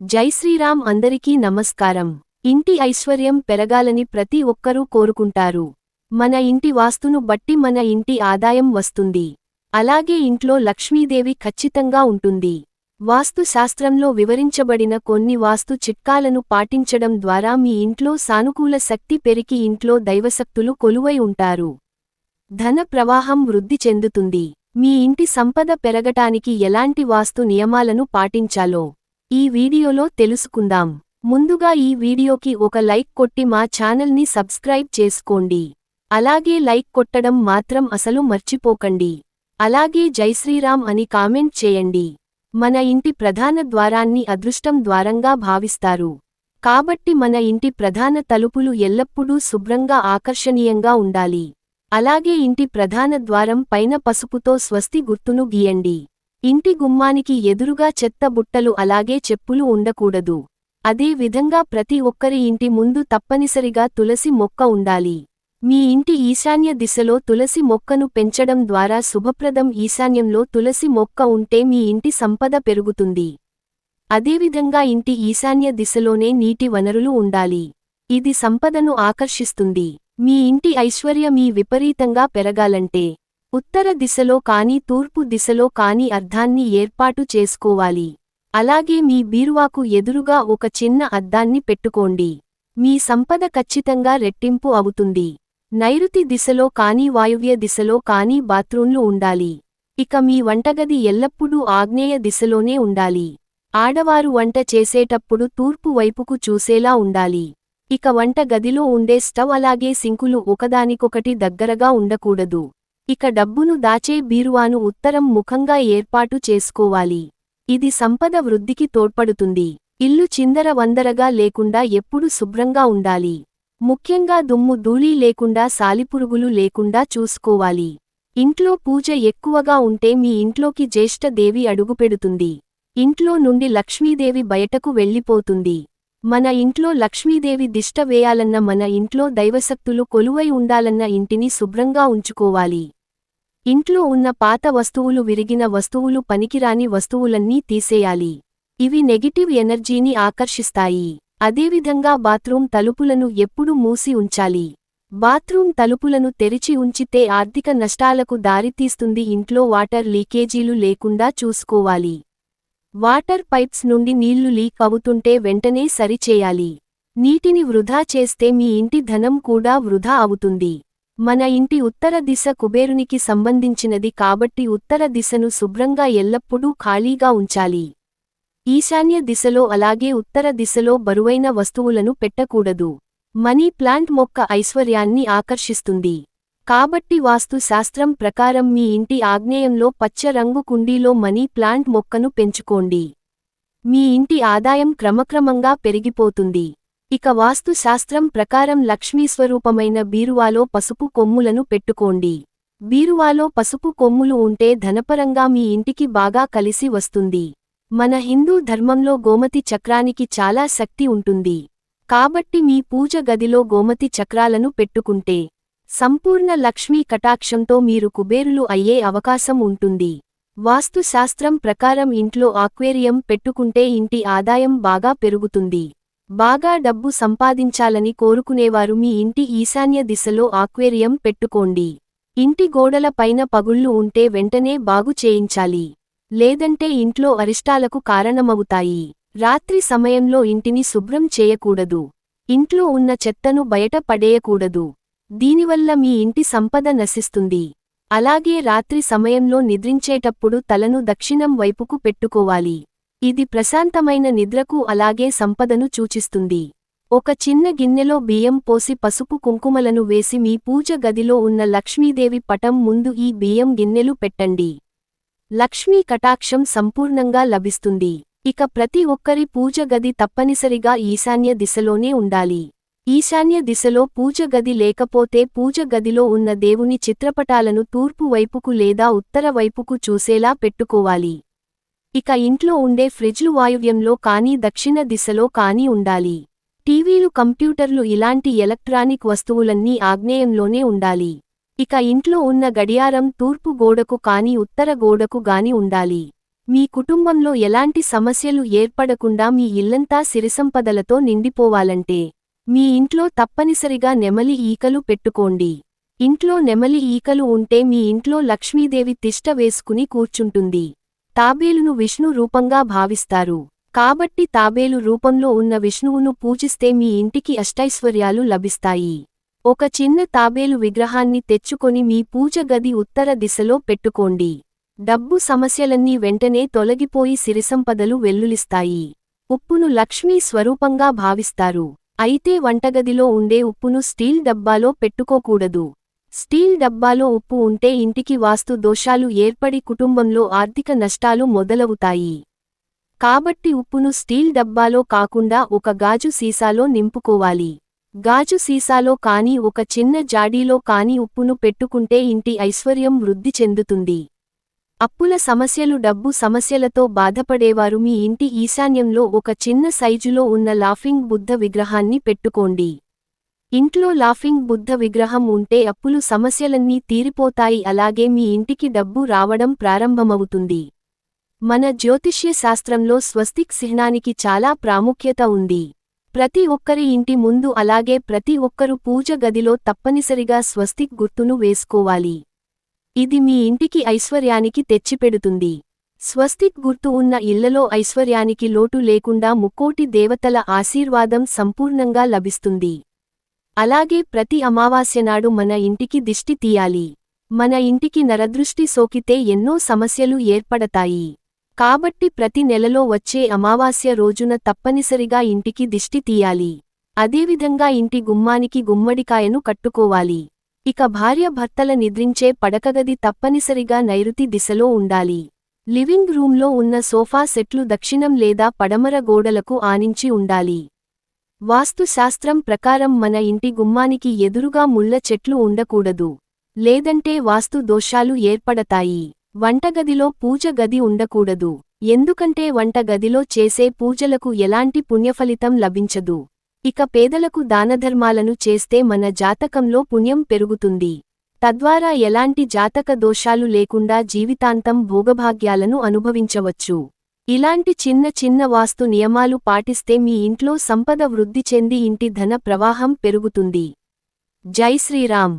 జై శ్రీరామ్ అందరికీ నమస్కారం. ఇంటి ఐశ్వర్యం పెరగాలని ప్రతి ఒక్కరూ కోరుకుంటారు. మన ఇంటి వాస్తును బట్టి మన ఇంటి ఆదాయం వస్తుంది. అలాగే ఇంట్లో లక్ష్మీదేవి ఖచ్చితంగా ఉంటుంది. వాస్తు శాస్త్రంలో వివరించబడిన కొన్ని వాస్తు చిట్కాలను పాటించడం ద్వారా మీ ఇంట్లో సానుకూల శక్తి పెరిగి ఇంట్లో దైవశక్తులు కొలువై ఉంటారు. ధన ప్రవాహం వృద్ధి చెందుతుంది. మీ ఇంటి సంపద పెరగటానికి ఎలాంటి వాస్తు నియమాలను పాటించాలో ఈ వీడియోలో తెలుసుకుందాం. ముందుగా ఈ వీడియోకి ఒక లైక్ కొట్టి మా ఛానల్ని సబ్స్క్రైబ్ చేసుకోండి. అలాగే లైక్ కొట్టడం మాత్రం అసలు మర్చిపోకండి. అలాగే జైశ్రీరామ్ అని కామెంట్ చేయండి. మన ఇంటి ప్రధాన ద్వారాన్ని అదృష్టం ద్వారంగా భావిస్తారు. కాబట్టి మన ఇంటి ప్రధాన తలుపులు ఎల్లప్పుడూ శుభ్రంగా ఆకర్షణీయంగా ఉండాలి. అలాగే ఇంటి ప్రధాన ద్వారం పైన పసుపుతో స్వస్తి గుర్తును గీయండి. ఇంటి గుమ్మానికి ఎదురుగా చెత్త బుట్టలు అలాగే చెప్పులు ఉండకూడదు. అదే విధంగా ప్రతి ఒక్కరి ఇంటి ముందు తప్పనిసరిగా తులసి మొక్క ఉండాలి. మీ ఇంటి ఈశాన్య దిశలో తులసి మొక్కను పెంచడం ద్వారా శుభప్రదం ఈశాన్యంలో తులసి మొక్క ఉంటే మీ ఇంటి సంపద పెరుగుతుంది. అదేవిధంగా ఇంటి ఈశాన్య దిశలోనే నీటి వనరులు ఉండాలి. ఇది సంపదను ఆకర్షిస్తుంది. మీ ఇంటి ఐశ్వర్యమీ విపరీతంగా పెరగాలంటే ఉత్తర దిశలో కాని తూర్పు దిశలో కాని అర్ధాన్ని ఏర్పాటు చేసుకోవాలి. అలాగే మీ బీరువాకు ఎదురుగా ఒక చిన్న అద్దాన్ని పెట్టుకోండి. మీ సంపద ఖచ్చితంగా రెట్టింపు అవుతుంది. నైరుతి దిశలో కాని వాయువ్య దిశలో కాని బాత్రూంలు ఉండాలి. ఇక మీ వంటగది ఎల్లప్పుడూ ఆగ్నేయ దిశలోనే ఉండాలి. ఆడవారు వంట చేసేటప్పుడు తూర్పు వైపుకు చూసేలా ఉండాలి. ఇక వంట గదిలో ఉండే స్టవ్ అలాగే సింకులు ఒకదానికొకటి దగ్గరగా ఉండకూడదు. ఇక డబ్బును దాచే బీరువాను ఉత్తరం ముఖంగా ఏర్పాటు చేసుకోవాలి. ఇది సంపద వృద్ధికి తోడ్పడుతుంది. ఇల్లు చిందర వందరగా లేకుండా ఎప్పుడు శుభ్రంగా ఉండాలి. ముఖ్యంగా దుమ్ము ధూళి లేకుండా సాలిపురుగులు లేకుండా చూసుకోవాలి. ఇంట్లో పూజ ఎక్కువగా ఉంటే మీ ఇంట్లోకి జ్యేష్ఠదేవి అడుగుపెడుతుంది. ఇంట్లో నుండి లక్ష్మీదేవి బయటకు వెళ్ళిపోతుంది. మన ఇంట్లో లక్ష్మీదేవి దిష్ట వేయాలన్న మన ఇంట్లో దైవశక్తులు కొలువై ఉండాలన్న ఇంటిని శుభ్రంగా ఉంచుకోవాలి. ఇంట్లో ఉన్న పాత వస్తువులు విరిగిన వస్తువులు పనికిరాని వస్తువులన్నీ తీసేయాలి. ఇవి నెగిటివ్ ఎనర్జీని ఆకర్షిస్తాయి. అదేవిధంగా బాత్రూం తలుపులను ఎప్పుడు మూసి ఉంచాలి. బాత్రూం తలుపులను తెరిచి ఉంచితే ఆర్థిక నష్టాలకు దారితీస్తుంది ఇంట్లో వాటర్ లీకేజీలు లేకుండా చూసుకోవాలి. వాటర్ పైప్స్ నుండి నీళ్ళు లీక్ అవుతుంటే వెంటనే సరిచేయాలి. నీటిని వృధా చేస్తే మీ ఇంటి ధనం కూడా వృధా అవుతుంది. మన ఇంటి ఉత్తర దిశ కుబేరునికి సంబంధించినది కాబట్టి ఉత్తర దిశను శుభ్రంగా ఎల్లప్పుడూ ఖాళీగా ఉంచాలి. ఈశాన్య దిశలో అలాగే ఉత్తర దిశలో బరువైన వస్తువులను పెట్టకూడదు. మనీ ప్లాంట్ మొక్క ఐశ్వర్యాన్ని ఆకర్షిస్తుంది. కాబట్టి వాస్తు శాస్త్రం ప్రకారం మీ ఇంటి ఆగ్నేయంలో పచ్చ రంగు కుండీలో మనీ ప్లాంట్ మొక్కను పెంచుకోండి. మీ ఇంటి ఆదాయం క్రమక్రమంగా పెరిగిపోతుంది. ఇక వాస్తు శాస్త్రం ప్రకారం లక్ష్మీస్వరూపమైన బీరువాలో పసుపు కొమ్ములను పెట్టుకోండి. బీరువాలో పసుపు కొమ్ములు ఉంటే ధనపరంగా మీ ఇంటికి బాగా కలిసి వస్తుంది. మన హిందూ ధర్మంలో గోమతి చక్రానికి చాలా శక్తి ఉంటుంది. కాబట్టి మీ పూజ గదిలో గోమతి చక్రాలను పెట్టుకుంటే సంపూర్ణ లక్ష్మీ కటాక్షంతో మీరు కుబేరులు అయ్యే అవకాశం ఉంటుంది. వాస్తుశాస్త్రం ప్రకారం ఇంట్లో ఆక్వేరియం పెట్టుకుంటే ఇంటి ఆదాయం బాగా పెరుగుతుంది. బాగా డబ్బు సంపాదించాలని కోరుకునేవారు మీ ఇంటి ఈశాన్య దిశలో ఆక్వేరియం పెట్టుకోండి. ఇంటి గోడల పైన పగుళ్ళు ఉంటే వెంటనే బాగు చేయించాలి. లేదంటే ఇంట్లో అరిష్టాలకు కారణమవుతాయి. రాత్రి సమయంలో ఇంటిని శుభ్రం చేయకూడదు. ఇంట్లో ఉన్న చెత్తను బయట పడేయకూడదు. దీనివల్ల మీ ఇంటి సంపద నశిస్తుంది. అలాగే రాత్రి సమయంలో నిద్రించేటప్పుడు తలను దక్షిణం వైపుకు పెట్టుకోవాలి. ఇది ప్రశాంతమైన నిద్రకు అలాగే సంపదను సూచిస్తుంది ఒక చిన్న గిన్నెలో బియ్యం పోసి పసుపు కుంకుమలను వేసి మీ పూజ గదిలో ఉన్న లక్ష్మీదేవి పటం ముందు ఈ బియ్యం గిన్నెలు పెట్టండి. లక్ష్మీ కటాక్షం సంపూర్ణంగా లభిస్తుంది. ఇక ప్రతి ఒక్కరి పూజ గది తప్పనిసరిగా ఈశాన్య దిశలోనే ఉండాలి. ఈశాన్య దిశలో పూజ గది లేకపోతే పూజ గదిలో ఉన్న దేవుని చిత్రపటాలను తూర్పు వైపుకు లేదా ఉత్తర వైపుకు చూసేలా పెట్టుకోవాలి. ఇక ఇంట్లో ఉండే ఫ్రిడ్జ్లు వాయువ్యంలో కానీ దక్షిణ దిశలో కానీ ఉండాలి. టీవీలు కంప్యూటర్లు ఇలాంటి ఎలక్ట్రానిక్ వస్తువులన్నీ ఆగ్నేయంలోనే ఉండాలి. ఇక ఇంట్లో ఉన్న గడియారం తూర్పు గోడకు కాని ఉత్తర గోడకు గాని ఉండాలి. మీ కుటుంబంలో ఎలాంటి సమస్యలు ఏర్పడకుండా మీ ఇల్లంతా సిరిసంపదలతో నిండిపోవాలంటే మీ ఇంట్లో తప్పనిసరిగా నెమలి ఈకలు పెట్టుకోండి. ఇంట్లో నెమలి ఈకలు ఉంటే మీ ఇంట్లో లక్ష్మీదేవి తిష్ట వేసుకుని కూర్చుంటుంది. తాబేలును విష్ణు రూపంగా భావిస్తారు. కాబట్టి తాబేలు రూపంలో ఉన్న విష్ణువును పూజిస్తే మీ ఇంటికి అష్టైశ్వర్యాలు లభిస్తాయి. ఒక చిన్న తాబేలు విగ్రహాన్ని తెచ్చుకొని మీ పూజ గది ఉత్తర దిశలో పెట్టుకోండి. డబ్బు సమస్యలన్నీ వెంటనే తొలగిపోయి సిరిసంపదలు వెల్లులిస్తాయి. ఉప్పును లక్ష్మీ స్వరూపంగా భావిస్తారు. అయితే వంటగదిలో ఉండే ఉప్పును స్టీల్ డబ్బాలో పెట్టుకోకూడదు. స్టీల్ డబ్బాలో ఉప్పు ఉంటే ఇంటికి వాస్తు దోషాలు ఏర్పడి కుటుంబంలో ఆర్థిక నష్టాలు మొదలవుతాయి. కాబట్టి ఉప్పును స్టీల్ డబ్బాలో కాకుండా ఒక గాజు సీసాలో నింపుకోవాలి. గాజు సీసాలో కాని ఒక చిన్న జాడీలో కాని ఉప్పును పెట్టుకుంటే ఇంటి ఐశ్వర్యం వృద్ధి చెందుతుంది. అప్పుల సమస్యలు డబ్బు సమస్యలతో బాధపడేవారు మీ ఇంటి ఈశాన్యంలో ఒక చిన్న సైజులో ఉన్న లాఫింగ్ బుద్ధ విగ్రహాన్ని పెట్టుకోండి. ఇంట్లో లాఫింగ్ బుద్ధ విగ్రహం ఉంటే అప్పులు సమస్యలన్నీ తీరిపోతాయి అలాగే మీ ఇంటికి డబ్బు రావడం ప్రారంభమవుతుంది. మన జ్యోతిష్య శాస్త్రంలో స్వస్తిక్ చిహ్నానికి చాలా ప్రాముఖ్యత ఉంది. ప్రతి ఒక్కరి ఇంటి ముందు అలాగే ప్రతి ఒక్కరు పూజ గదిలో తప్పనిసరిగా స్వస్తిక్ గుర్తును వేసుకోవాలి. ఇది మీ ఇంటికి ఐశ్వర్యానికి తెచ్చిపెడుతుంది. స్వస్తిక్ గుర్తు ఉన్న ఇళ్ళలో ఐశ్వర్యానికి లోటు లేకుండా ముక్కోటి దేవతల ఆశీర్వాదం సంపూర్ణంగా లభిస్తుంది. అలాగే ప్రతి అమావాస్యనాడు మన ఇంటికి దిష్టి తీయాలి. మన ఇంటికి నరదృష్టి సోకితే ఎన్నో సమస్యలు ఏర్పడతాయి. కాబట్టి ప్రతి నెలలో వచ్చే అమావాస్య రోజున తప్పనిసరిగా ఇంటికి దిష్టి తీయాలి. అదేవిధంగా ఇంటి గుమ్మానికి గుమ్మడికాయను కట్టుకోవాలి. ఇక భార్య భర్తల నిద్రించే పడకగది తప్పనిసరిగా నైరుతి దిశలో ఉండాలి. లివింగ్ రూంలో ఉన్న సోఫా సెట్లు దక్షిణం లేదా పడమర గోడలకు ఆనించి ఉండాలి. వాస్తుశాస్త్రం ప్రకారం మన ఇంటి గుమ్మానికి ఎదురుగా ముళ్ళ చెట్లు ఉండకూడదు. లేదంటే వాస్తు దోషాలు ఏర్పడతాయి. వంటగదిలో పూజ గది ఉండకూడదు. ఎందుకంటే వంటగదిలో చేసే పూజలకు ఎలాంటి పుణ్యఫలితం లభించదు. ఇక పేదలకు దానధర్మాలను చేస్తే మన జాతకంలో పుణ్యం పెరుగుతుంది. తద్వారా ఎలాంటి జాతక దోషాలు లేకుండా జీవితాంతం భోగభాగ్యాలను అనుభవించవచ్చు. ఇలాంటి చిన్న చిన్న వాస్తు నియమాలు పాటిస్తే మీ ఇంట్లో సంపద వృద్ధి చెంది ఇంటి ధన ప్రవాహం పెరుగుతుంది. జై శ్రీరామ్.